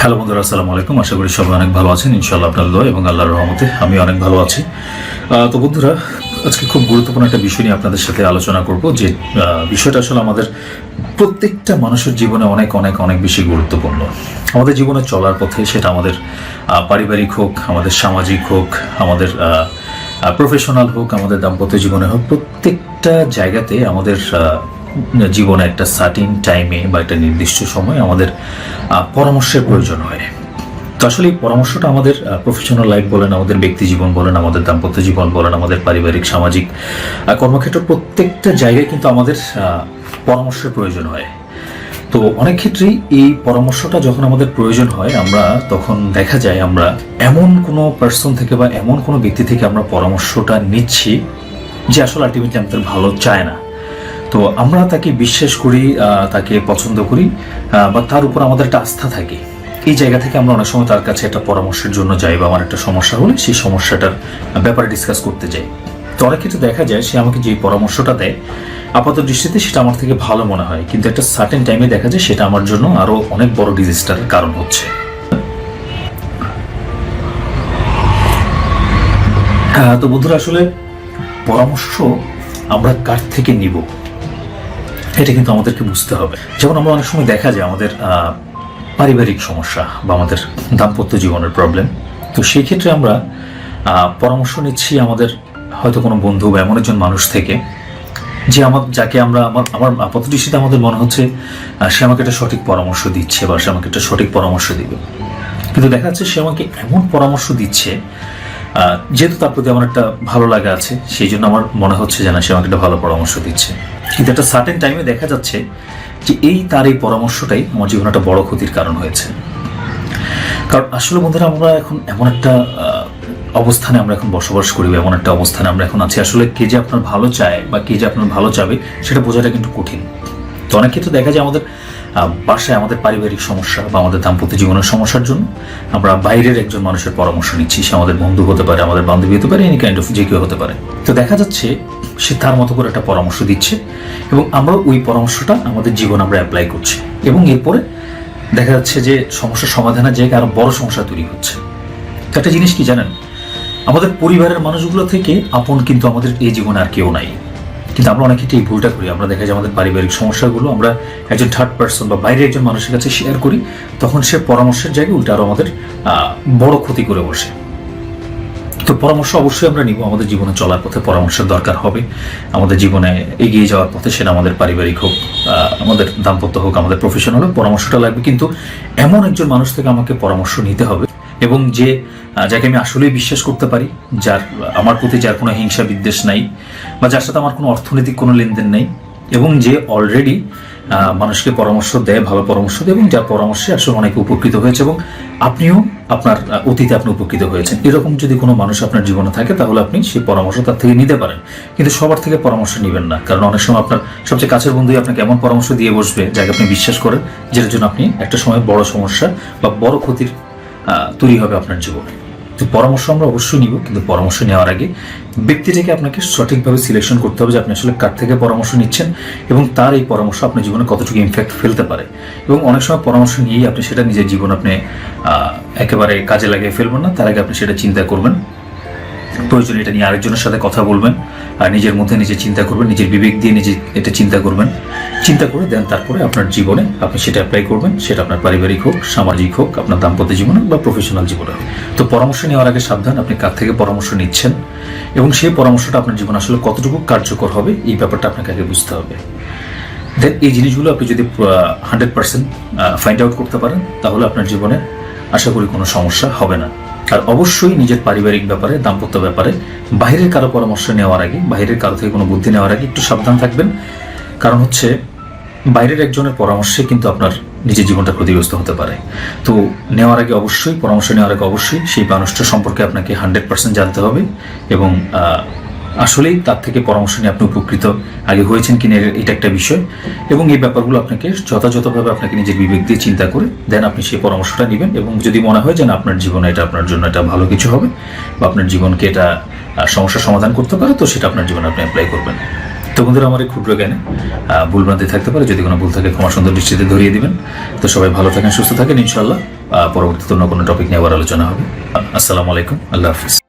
Hello বন্ধুরা, আসসালামু আলাইকুম। আশা করি সবাই অনেক ভালো আছেন। ইনশাআল্লাহ আপনার দোয়া এবং আল্লাহর রহমতে আমি অনেক ভালো আছি। তো বন্ধুরা, আজকে খুব গুরুত্বপূর্ণ একটা বিষয় নিয়ে আপনাদের সাথে আলোচনা করব যে বিষয়টা আসলে আমাদের প্রত্যেকটা মানুষের জীবনে অনেক অনেক অনেক বেশি গুরুত্বপূর্ণ। আমাদের জীবনে চলার পথে সেটা আমাদের পারিবারিক হোক, আমাদের সামাজিক হোক, আমাদের প্রফেশনাল হোক, আমাদের দাম্পত্য জীবনে হোক, প্রত্যেকটা জায়গাতে আমাদের জীবনে একটা সার্টিন টাইমে বা একটা নির্দিষ্ট সময় আমাদের পরামর্শের প্রয়োজন হয়। তো আসলে এই পরামর্শটা আমাদের প্রফেশনাল লাইফ বলেন, আমাদের ব্যক্তি জীবন বলেন, আমাদের দাম্পত্য জীবন বলেন, আমাদের পারিবারিক, সামাজিক কর্মক্ষেত্র প্রত্যেকটা জায়গায় কিন্তু আমাদের পরামর্শের প্রয়োজন হয়। তো অনেক ক্ষেত্রেই এই পরামর্শটা যখন আমাদের প্রয়োজন হয়, আমরা তখন দেখা যায় আমরা এমন কোনো পার্সন থেকে বা এমন কোনো ব্যক্তি থেকে আমরা পরামর্শটা নিচ্ছি যে আসলে আলটিমেটলি আমাদের ভালো চায় না। তো আমরা তাকে বিশ্বাস করি তাকে পছন্দ করি বা তার উপর আমাদের একটা আস্থা থাকে। এই জায়গা থেকে আমরা অনেক সময় তার কাছে একটা পরামর্শের জন্য যাই বা আমার একটা সমস্যা হলে সেই সমস্যাটার ব্যাপারে ডিসকাস করতে যাই। তো অনেক ক্ষেত্রে দেখা যায় সে আমাকে যে পরামর্শটা দেয়, আপাত দৃষ্টিতে সেটা আমার থেকে ভালো মনে হয়। কিন্তু একটা সার্টেন টাইমে দেখা যায় সেটা আমার জন্য আরও অনেক বড় ডিজিস্টারের কারণ হচ্ছে। তো বন্ধুরা, আসলে পরামর্শ আমরা কার থেকে নিব? এটা কিন্তু আমাদেরকে বুঝতে হবে। যেমন আমরা অনেক সময় দেখা যায় আমাদের পারিবারিক সমস্যা বা আমাদের দাম্পত্য জীবনের প্রবলেম তো সেই ক্ষেত্রে আমরা পরামর্শ নিচ্ছি আমাদের হয়তো কোনো বন্ধু বা এমন একজন মানুষ থেকে যে আমার, যাকে আমরা, আমার আমার আপাত দৃষ্টিতে আমাদের মনে হচ্ছে সে আমাকে একটা সঠিক পরামর্শ দিচ্ছে বা সে আমাকে একটা সঠিক পরামর্শ দিবে। কিন্তু দেখা যাচ্ছে সে আমাকে এমন পরামর্শ দিচ্ছে যেহেতু তার প্রতি আমার একটা ভালো লাগা আছে, সেই জন্য আমার মনে হচ্ছে যে না সে আমাকে একটা ভালো পরামর্শ দিচ্ছে। কিন্তু একটা সার্টেন টাইমে দেখা যাচ্ছে যে এই তার এই পরামর্শটাই আমার জীবনে একটা বড় ক্ষতির কারণ হয়েছে। কারণ আসলে বন্ধুরা, আমরা এখন এমন একটা অবস্থানে আমরা এখন বসবাস করি এমন একটা অবস্থানে আমরা এখন আছি। আসলে কে যে আপনার ভালো চায় বা কে যে আপনার ভালো চাবে, সেটা বোঝাটা কিন্তু কঠিন। তো অনেক ক্ষেত্রে দেখা যায় আমাদের বাসায় আমাদের পারিবারিক সমস্যা বা আমাদের দাম্পত্য জীবনের সমস্যার জন্য আমরা বাইরের একজন মানুষের পরামর্শ নিচ্ছি। সে আমাদের বন্ধু হতে পারে, আমাদের বান্ধবী হতে পারে এনি কাইন্ড অফ যে কেউ হতে পারে। তো দেখা যাচ্ছে সে তার মতো করে একটা পরামর্শ দিচ্ছে এবং আমরা ওই পরামর্শটা আমাদের জীবন আমরা অ্যাপ্লাই করছি। এবং এরপরে দেখা যাচ্ছে যে সমস্যার সমাধানের জায়গায় আরও বড় সমস্যা তৈরি হচ্ছে। তো একটা জিনিস কি জানেন? আমাদের পরিবারের মানুষগুলো থেকে আপন কিন্তু আমাদের এই জীবনে আর কেউ নাই। কিন্তু আমরা অনেক ক্ষেত্রে এই ভুলটা করি। আমরা দেখা যায় আমাদের পারিবারিক সমস্যাগুলো আমরা একজন থার্ড পার্সন বা বাইরে একজন মানুষের কাছে শেয়ার করি, তখন সে পরামর্শের জায়গায় উল্টা আরও আমাদের বড় ক্ষতি করে বসে। তো পরামর্শ অবশ্যই আমরা নিব। আমাদের জীবনে চলার পথে পরামর্শের দরকার হবে। আমাদের জীবনে এগিয়ে যাওয়ার পথে সেটা আমাদের পারিবারিক হোক আমাদের দাম্পত্য হোক, আমাদের প্রফেশনাল হোক, পরামর্শটা লাগবে। কিন্তু এমন একজন মানুষ থেকে আমাকে পরামর্শ নিতে হবে এবং যে যাকে আমি আসলেই বিশ্বাস করতে পারি, যার, আমার প্রতি যার কোনো হিংসা বিদ্বেষ নাই বা যার সাথে আমার কোনো অর্থনৈতিক কোনো লেনদেন নেই এবং যে অলরেডি মানুষকে পরামর্শ দেয়, ভালো পরামর্শ দেয় এবং যার পরামর্শে আসলে অনেক উপকৃত হয়েছে এবং আপনিও আপনার অতীতে আপনি উপকৃত হয়েছেন। এরকম যদি কোনো মানুষ আপনার জীবনে থাকে, তাহলে আপনি সেই পরামর্শ তার থেকে নিতে পারেন। কিন্তু সবার থেকে পরামর্শ নেবেন না, কারণ অনেক সময় আপনার সবচেয়ে কাছের বন্ধুই আপনাকে এমন পরামর্শ দিয়ে বসবে যাকে আপনি বিশ্বাস করেন, যেটার জন্য আপনি একটা সময় বড় সমস্যা বা বড় ক্ষতির তৈরি হবে আপনার জীবনে তো পরামর্শ আমরা অবশ্যই নিব, কিন্তু পরামর্শ নেওয়ার আগে ব্যক্তিটাকে আপনাকে সঠিকভাবে সিলেকশন করতে হবে যে আপনি আসলে কার থেকে পরামর্শ নিচ্ছেন এবং তার এই পরামর্শ আপনার জীবনে কতটুকু ইমপ্যাক্ট ফেলতে পারে। এবং অনেক সময় পরামর্শ নিয়েই আপনি সেটা নিজের জীবন আপনি একেবারে কাজে লাগিয়ে ফেলবেন না, তার আগে আপনি সেটা চিন্তা করবেন। প্রয়োজনে এটা নিয়ে আরেকজনের সাথে কথা বলবেন। নিজের মধ্যে নিজে চিন্তা করবেন, নিজের বিবেক দিয়ে নিজে এটা চিন্তা করবেন। চিন্তা করে দেন তারপরে আপনার জীবনে আপনি সেটা অ্যাপ্লাই করবেন, সেটা আপনার পারিবারিক হোক, সামাজিক হোক, আপনার দাম্পত্য জীবনে বা প্রফেশনাল জীবনে। তো পরামর্শ নেওয়ার আগে সাবধান, আপনি কার থেকে পরামর্শ নিচ্ছেন এবং সেই পরামর্শটা আপনার জীবনে আসলে কতটুকু কার্যকর হবে, এই ব্যাপারটা আপনাকে আগে বুঝতে হবে। দেন এই জিনিসগুলো আপনি যদি হান্ড্রেড পার্সেন্ট ফাইন্ড আউট করতে পারেন, তাহলে আপনার জীবনে আশা করি কোনো সমস্যা হবে না। আর অবশ্যই নিজের পারিবারিক ব্যাপারে, দাম্পত্য ব্যাপারে বাইরের কারও পরামর্শ নেওয়ার আগে বাইরের কারও থেকে কোনো বুদ্ধি নেওয়ার আগে একটু সাবধান থাকবেন। কারণ হচ্ছে, বাইরের একজনের পরামর্শে কিন্তু আপনার নিজের জীবনটা ক্ষতিগ্রস্ত হতে পারে। তো নেওয়ার আগে অবশ্যই, পরামর্শ নেওয়ার আগে অবশ্যই সেই মানুষটা সম্পর্কে আপনাকে হান্ড্রেড পার্সেন্ট জানতে হবে এবং আসলেই তার থেকে পরামর্শ নিয়ে আপনি উপকৃত। আগে হয়েছেন কিনা এটা একটা বিষয়। এবং এই ব্যাপারগুলো আপনাকে যথাযথভাবে আপনাকে নিজের বিবেক দিয়ে চিন্তা করে দেন আপনি সেই পরামর্শটা নেবেন। এবং যদি মনে হয় যে না আপনার জীবনে এটা আপনার জন্য এটা ভালো কিছু হবে বা আপনার জীবনকে এটা আহ, সমস্যার সমাধান করতে পারে তো সেটা আপনার জীবনে আপনি অ্যাপ্লাই করবেন। তো বন্ধুরা আমার এই ক্ষুদ্র জ্ঞানে ভুলভ্রান্তি থাকতে পারে যদি কোনো ভুল থাকে ক্ষমা সুন্দর দৃষ্টিতে ধরিয়ে দিবেন। তো সবাই ভালো থাকেন সুস্থ থাকেন ইনশাল্লাহ পরবর্তীতে অন্য কোনো টপিক নিয়ে আবার আলোচনা হবে। আসসালামু আলাইকুম আল্লাহ হাফিজ।